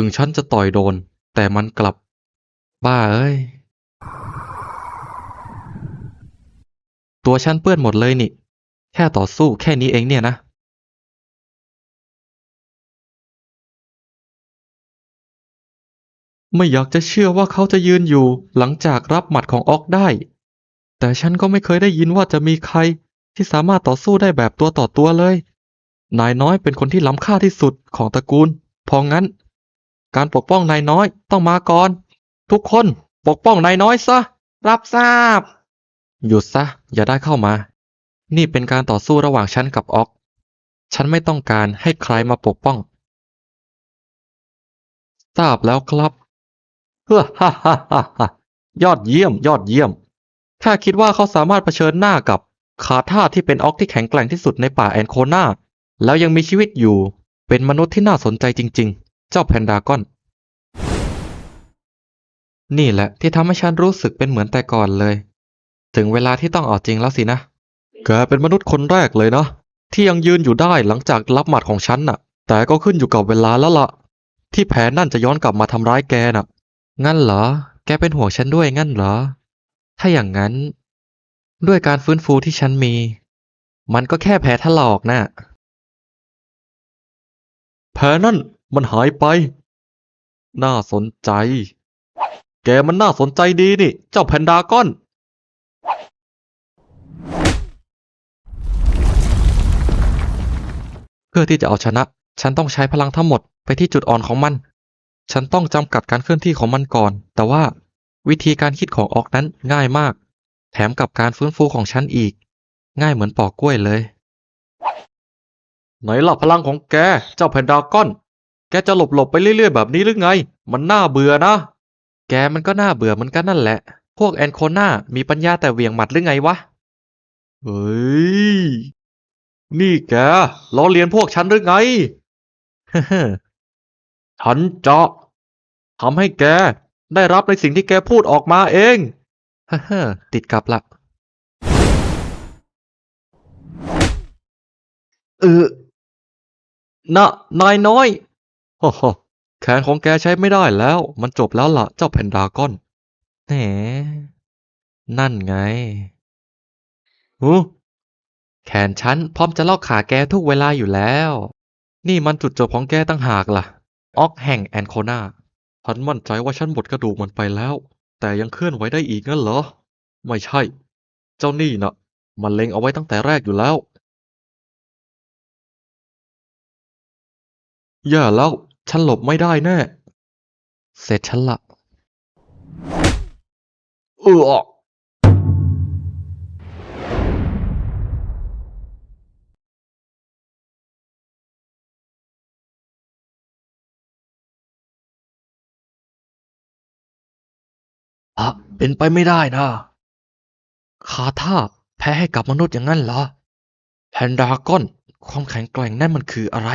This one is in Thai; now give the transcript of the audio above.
ถึงฉันจะต่อยโดน แต่มันกลับ บ้าเอ้ย ตัวฉันเปื้อนหมดเลยนี่ แค่ต่อสู้แค่นี้เองเนี่ยนะ ไม่อยากจะเชื่อว่าเขาจะยืนอยู่หลังจากรับหมัดของออกได้ แต่ฉันก็ไม่เคยได้ยินว่าจะมีใครที่สามารถต่อสู้ได้แบบตัวต่อตัวเลย นายน้อยเป็นคนที่ล้ำค่าที่สุดของตระกูลพราะงั้น การปกป้องนายน้อยต้องมาก่อน ทุกคนปกป้องนายน้อยซะ รับทราบ หยุดซะ อย่าได้เข้ามา นี่เป็นการต่อสู้ระหว่างฉันกับออก ฉันไม่ต้องการให้ใครมาปกป้อง ทราบแล้วครับเฮ้อฮ่าฮ่าฮ่าฮ่ายอดเยี่ยม ยอดเยี่ยมถ้าคิดว่าเขาสามารถเผชิญหน้ากับขาท่าที่เป็นออกที่แข็งแกร่งที่สุดในป่าแอนโคนาแล้วยังมีชีวิตอยู่ เป็นมนุษย์ที่น่าสนใจจริง ๆ เจ้าแพนดากอน นี่แหละที่ทำให้ฉันรู้สึกเป็นเหมือนแต่ก่อนเลย ถึงเวลาที่ต้องเอาจริงแล้วสินะ แกเป็นมนุษย์คนแรกเลยนะ ที่ยังยืนอยู่ได้หลังจากรับหมัดของฉันน่ะ แต่ก็ขึ้นอยู่กับเวลาแล้วล่ะ ที่แผนนั่นจะย้อนกลับมาทำร้ายแกน่ะ งั้นเหรอ แกเป็นห่วงฉันด้วยงั้นเหรอ ถ้าอย่างนั้น ด้วยการฟื้นฟูที่ฉันมี มันก็แค่แผลถลอกน่ะแผลนั่น มันหายไป น่าสนใจ แกมันน่าสนใจดีนี่ เจ้าแพนดากอน เพื่อที่จะเอาชนะ ฉันต้องใช้พลังทั้งหมดไปที่จุดอ่อนของมัน ฉันต้องจำกัดการเคลื่อนที่ของมันก่อน แต่ว่าวิธีการคิดของออกนั้นง่ายมาก แถมกับการฟื้นฟูของฉันอีก ง่ายเหมือนปอกกล้วยเลย ไหนล่ะพลังของแก เจ้าแพนดากอน แกจะหลบหลบๆไปเรื่อยๆแบบนี้หรือไง มันน่าเบื่อนะ แกมันก็น่าเบื่อเหมือนกันนั่นแหละ พวกแอนโคน่ามีปัญญาแต่เหวี่ยงหมัดหรือไงวะ เฮ้ย นี่แกล้อเลียนพวกฉันหรือไง ฉันจะทำให้แกได้รับในสิ่งที่แกพูดออกมาเอง ติดกับละเออนะนายน้อย ฮ่าฮ่าแขนของแกใช้ไม่ได้แล้ว มันจบแล้วล่ะ เจ้าแพนดากอนแหมนั่นไงหูแขนฉันพร้อมจะลอกขาแกทุกเวลาอยู่แล้ว นี่มันจุดจบของแกตั้งหากล่ะ ออกแห่งแอนโคนาฉันมั่นใจว่าฉันหมดกระดูกมันไปแล้ว แต่ยังเคลื่อนไหวได้อีกงั้นเหรอ ไม่ใช่ เจ้านี่น่ะมันเล็งเอาไว้ตั้งแต่แรกอยู่แล้วอย่าแล้ว ฉันหลบไม่ได้แน่ เสร็จฉันละเอออะเป็นไปไม่ได้นะ คาท่าแพ้ให้กับมนุษย์อย่างนั้นเหรอ แพนดากอน ความแข็งแกร่งนั่นมันคืออะไร